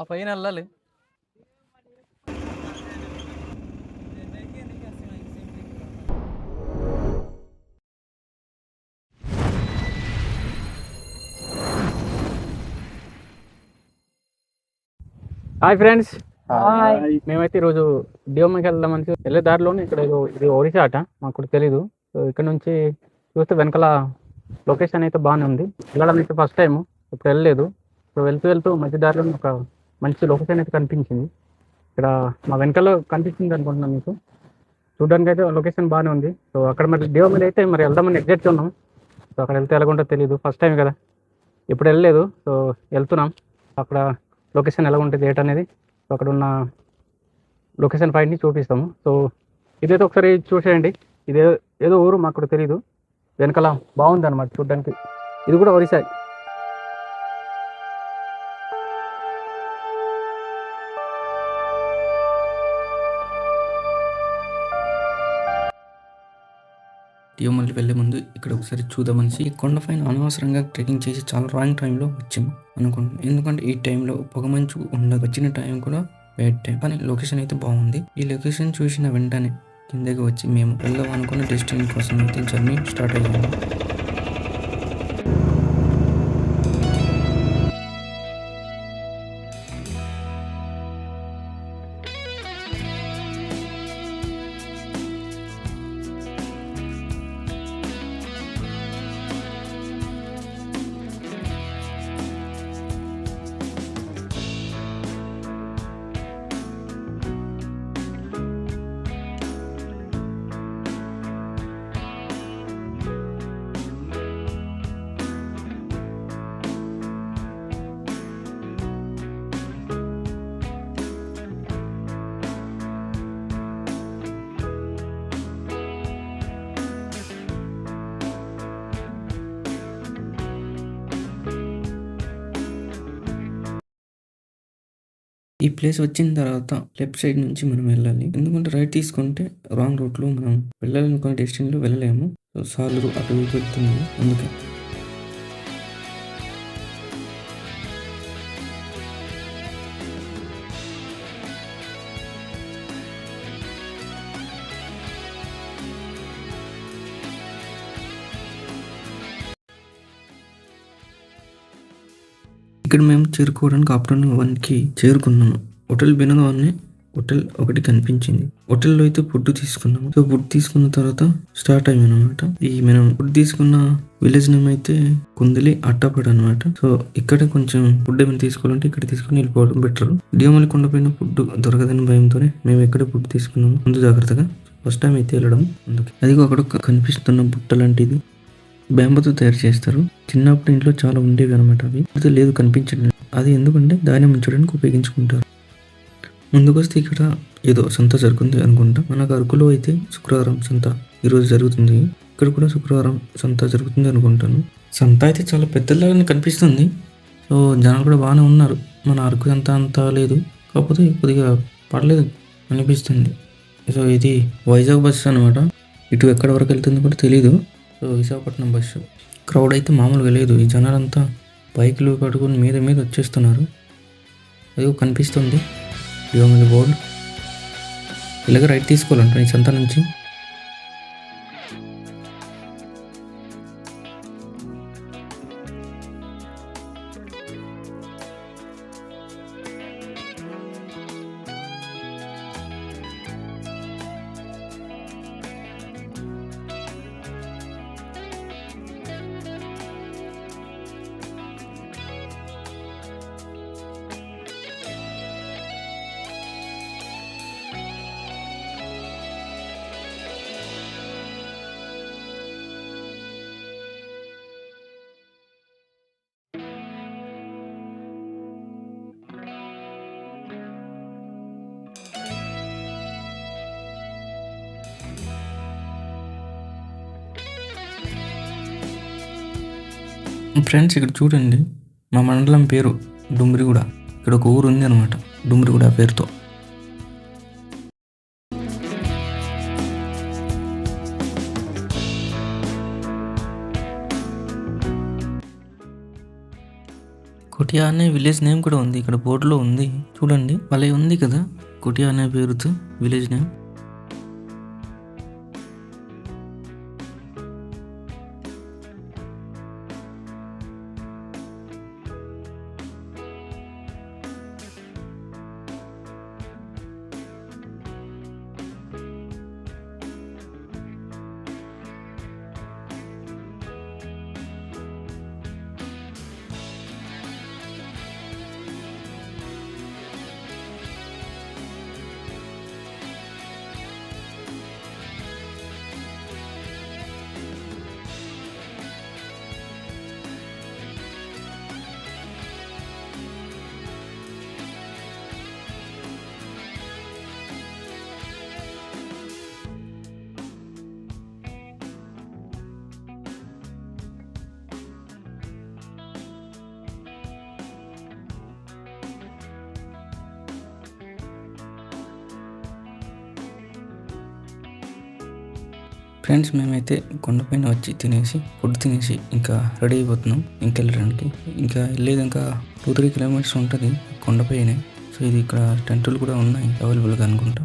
ఆ పైన వెళ్ళాలి. హాయ్ ఫ్రెండ్స్ మేమైతే ఈరోజు డియోమకి వెళ్దామని వెళ్ళే దారిలోనే ఇక్కడ ఇది ఒరిసా అట మాకు తెలీదు. సో ఇక్కడ నుంచి చూస్తే వెనకాల లొకేషన్ అయితే బాగానే ఉంది. వెళ్ళడం అయితే ఫస్ట్ టైం ఇప్పుడు వెళ్ళలేదు. సో వెళ్తూ వెళ్తూ మధ్య దారిలో ఒక మంచి లొకేషన్ అయితే కనిపించింది. ఇక్కడ మా వెనకాల కనిపిస్తుంది అనుకుంటున్నాను మీకు. చూడడానికి అయితే లొకేషన్ బాగానే ఉంది. సో అక్కడ మరి డియోమిల్ అయితే మరి వెళ్దామని ఎగ్జాక్ట్ ఉన్నాం. సో అక్కడ వెళ్తే ఎలాగుంటుందో తెలియదు ఫస్ట్ టైం కదా. ఇప్పుడు వెళ్ళలేదు. సో వెళ్తున్నాం. అక్కడ లొకేషన్ ఎలా ఉంటుంది అనేది. సో అక్కడ ఉన్న లొకేషన్ పాయింట్ని చూపిస్తాము. సో ఇదైతే ఒకసారి చూసేయండి. ఇదే ఏదో ఊరు మాకు తెలియదు వెనకాల బాగుంది అనమాట చూడడానికి. ఇది కూడా ఒరిస్సా. తిరుమలకి వెళ్ళే ముందు ఇక్కడ ఒకసారి చూద్దామనేసి ఈ కొండపైన అనవసరంగా ట్రెక్కింగ్ చేసి చాలా రాంగ్ టైంలో వచ్చాము అనుకుంటున్నాం. ఎందుకంటే ఈ టైంలో పొగమంచు ఉండదు వచ్చిన టైం కూడా బ్యాడ్ టైం కానీ లొకేషన్ అయితే బాగుంది. ఈ లొకేషన్ చూసిన వెంటనే కిందకి వచ్చి మేము వెళ్దాం అనుకున్న డెస్టినేషన్ కోసం అయితే జర్నీ స్టార్ట్ అయ్యాము. ఈ ప్లేస్ వచ్చిన తర్వాత లెఫ్ట్ సైడ్ నుంచి మనం వెళ్ళాలి. ఎందుకంటే రైట్ తీసుకుంటే రాంగ్ రూట్లో మనం వెళ్ళాలనుకునే డెస్టినేషన్లో వెళ్ళలేము. సో సార్లు అటు ఇటు పెడుతుంది అందుకే చేరుకోవడానికి ఆఫ్టర్నూన్ వన్కి చేరుకున్నాము హోటల్ బినదాన్ని హోటల్ ఒకటి కనిపించింది. హోటల్లో అయితే ఫుడ్ తీసుకున్నాము. సో ఫుడ్ తీసుకున్న తర్వాత స్టార్ట్ అయ్యాం అనమాట ఈ మనం ఫుడ్ తీసుకున్న విలేజ్ నేమ్ అయితే కుందిలి అట్టపడ అనమాట సో ఇక్కడ కొంచెం ఫుడ్ ఏమైనా తీసుకోవాలంటే ఇక్కడ తీసుకుని వెళ్ళిపోవడం బెటర్. డియోమలి కొండపైన ఫుడ్ దొరకదని భయంతోనే మేము ఎక్కడ ఫుడ్ తీసుకున్నాము. ముందు జాగ్రత్తగా ఫస్ట్ టైం అయితే వెళ్ళడం అందుకే. అదిగో అక్కడ ఒక కనిపిస్తున్న బుట్ట లాంటిది. బ్యాంబతో తయారు చేస్తారు. చిన్నప్పుడు ఇంట్లో చాలా ఉండేవి అనమాట అవి. లేదు కనిపించడం అది ఎందుకంటే ధాన్యం ఉంచడానికి ఉపయోగించుకుంటారు. ముందుకొస్తే ఇక్కడ ఏదో సంత జరుగుతుంది అనుకుంటా. మనకు అరకులో అయితే శుక్రవారం సంత ఈరోజు జరుగుతుంది. ఇక్కడ కూడా శుక్రవారం సంత జరుగుతుంది అనుకుంటాను. సంత అయితే చాలా పెద్దలాగానే కనిపిస్తుంది. సో జనాలు కూడా బాగానే ఉన్నారు. మన అరకు సంత అంత లేదు. కాకపోతే కొద్దిగా పడలేదు అనిపిస్తుంది. సో ఇది వైజాగ్ బస్సు అనమాట ఇటు ఎక్కడ వరకు వెళ్తుంది కూడా తెలీదు. సో విశాఖపట్నం బస్సు క్రౌడ్ అయితే మామూలుగా లేదు. ఈ జనాలంతా బైకులు కట్టుకుని మీద మీద వచ్చేస్తున్నారు. అదిగో కనిపిస్తుంది. డియోమిని బోర్డు. ఇలాగ రైట్ తీసుకోవాలంట ఈ సంత నుంచి. ఫ్రెండ్స్ ఇక్కడ చూడండి మా మండలం పేరు డుమ్రిగూడ. ఇక్కడ ఒక ఊరు ఉంది అనమాట డుమ్రిగూడ పేరుతో. కొటియా అనే విలేజ్ నేమ్ కూడా ఉంది ఇక్కడ బోర్డులో ఉంది. చూడండి భలే ఉంది కదా కొటియా అనే పేరుతో విలేజ్ నేమ్. ఫ్రెండ్స్ మేమైతే కొండపైన వచ్చి తినేసి ఫుడ్ తినేసి ఇంకా రెడీ అయిపోతున్నాం. ఇంకా వెళ్ళడానికి. ఇంకా వెళ్ళేది ఇంకా టూ త్రీ కిలోమీటర్స్ ఉంటుంది కొండపైనే సో ఇది ఇక్కడ టెంటులు కూడా ఉన్నాయి అవైలబుల్గా అనుకుంటా.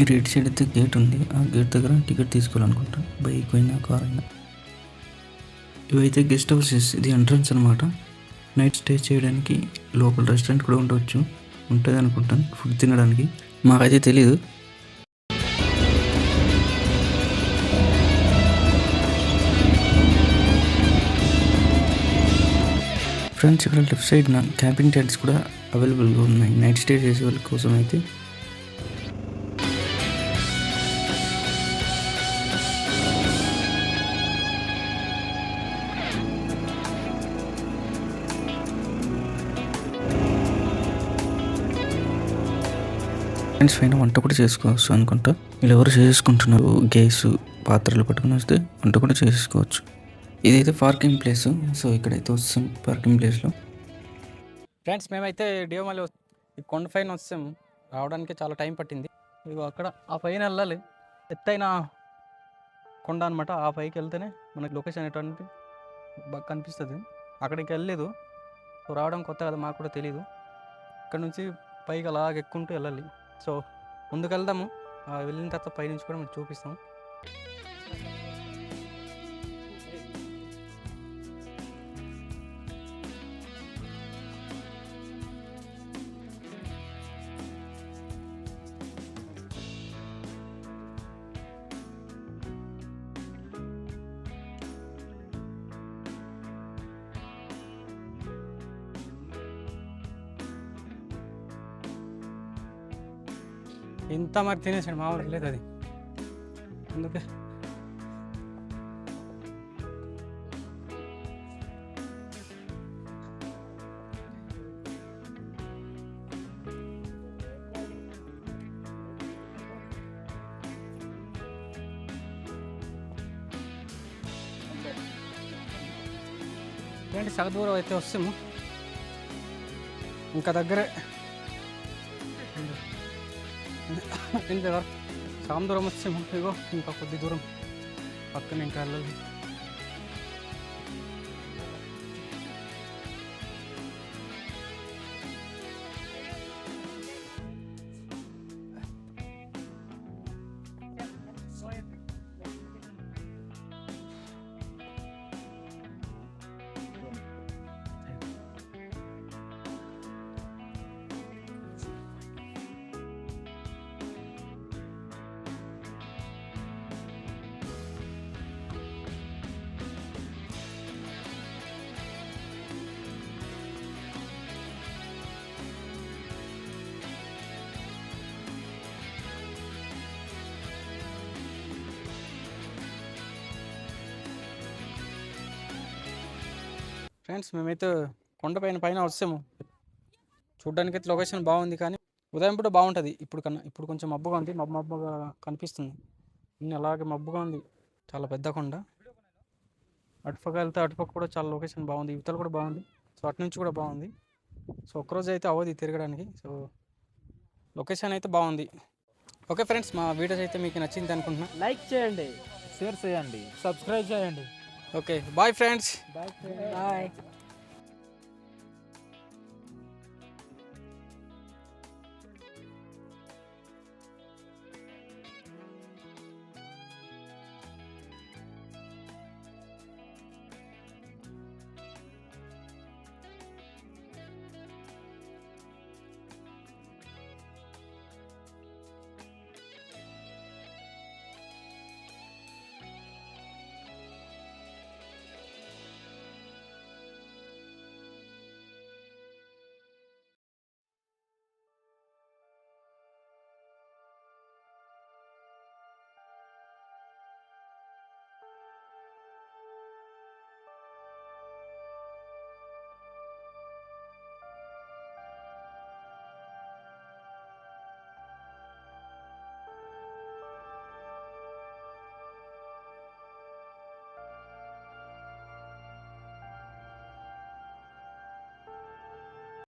ఈ రైట్ సైడ్ అయితే గేట్ ఉంది. ఆ గేట్ దగ్గర టికెట్ తీసుకోవాలనుకుంటా. బైక్ అయినా కార్ అయినా. ఇవైతే గెస్ట్ హౌసెస్ ఇది ఎంట్రన్స్ అనమాట నైట్ స్టే చేయడానికి లోపల రెస్టారెంట్ కూడా ఉండవచ్చు ఉంటుంది అనుకుంటాను ఫుడ్ తినడానికి. మాకైతే తెలియదు ఫ్రెండ్స్ ఇక్కడ లెఫ్ట్ సైడ్ నా క్యాంపింగ్ టెంట్స్ కూడా అవైలబుల్గా ఉన్నాయి. నైట్ స్టే చేసే వాళ్ళ కోసం అయితే ఫ్రెండ్స్ పైన వంట కూడా చేసుకోవచ్చు అనుకుంటా. వీళ్ళు ఎవరు చేసుకుంటున్నారు గ్యాస్ పాత్రలు పట్టుకుని వస్తే వంట కూడా చేసుకోవచ్చు. ఇదైతే పార్కింగ్ ప్లేస్ సో ఇక్కడైతే వస్తాం పార్కింగ్ ప్లేస్లో ఫ్రెండ్స్ మేమైతే డియోమాలి ఈ కొండ పైన వస్తాం. రావడానికి చాలా టైం పట్టింది. ఇగో అక్కడ ఆ పైన వెళ్ళాలి. ఎత్తైన కొండ అనమాట ఆ పైకి వెళ్తేనే మనకి లొకేషన్ ఎటువంటి బాగా కనిపిస్తుంది. అక్కడికి వెళ్ళలేదు. సో రావడం కొత్త కదా మాకు కూడా తెలియదు ఇక్కడ నుంచి పైకి అలాగ ఎక్కుంటూ వెళ్ళాలి. సో ముందుకు వెళ్దాము వెళ్ళిన తర్వాత పైనుంచి కూడా మనం చూపిస్తాం ఇంత మరి తినేసాడు మామూలుగా లేదు అది. అందుకే. ఏంటి సగ దూరం అయితే వస్తాము ఇంకా దగ్గరే. ఇంత వరకు సగం దూరం వచ్చాము ఇగో ఇంకా కొద్ది దూరం పక్కన ఇంకా వెళ్ళాలి ఫ్రెండ్స్ మేమైతే కొండపైన పైన వస్తాము చూడడానికి అయితే లొకేషన్ బాగుంది కానీ ఉదయం పూట బాగుంటుంది. ఇప్పుడు కన్నా ఇప్పుడు కొంచెం మబ్బుగా ఉంది. మబ్బు మబ్బుగా కనిపిస్తుంది. ఇన్ని అలాగే మబ్బుగా ఉంది. చాలా పెద్ద కొండ. అటుపక్క వెళ్తే అటుపక్క కూడా చాలా లొకేషన్ బాగుంది. ఇవతల కూడా బాగుంది. సో అటు నుంచి కూడా బాగుంది. సో ఒక్కరోజు అయితే అవ్వదు తిరగడానికి. సో లొకేషన్ అయితే బాగుంది. ఓకే ఫ్రెండ్స్ మా వీడియోస్ అయితే మీకు నచ్చింది అనుకుంటున్నాను లైక్ చేయండి షేర్ చేయండి సబ్స్క్రైబ్ చేయండి. Okay bye friends bye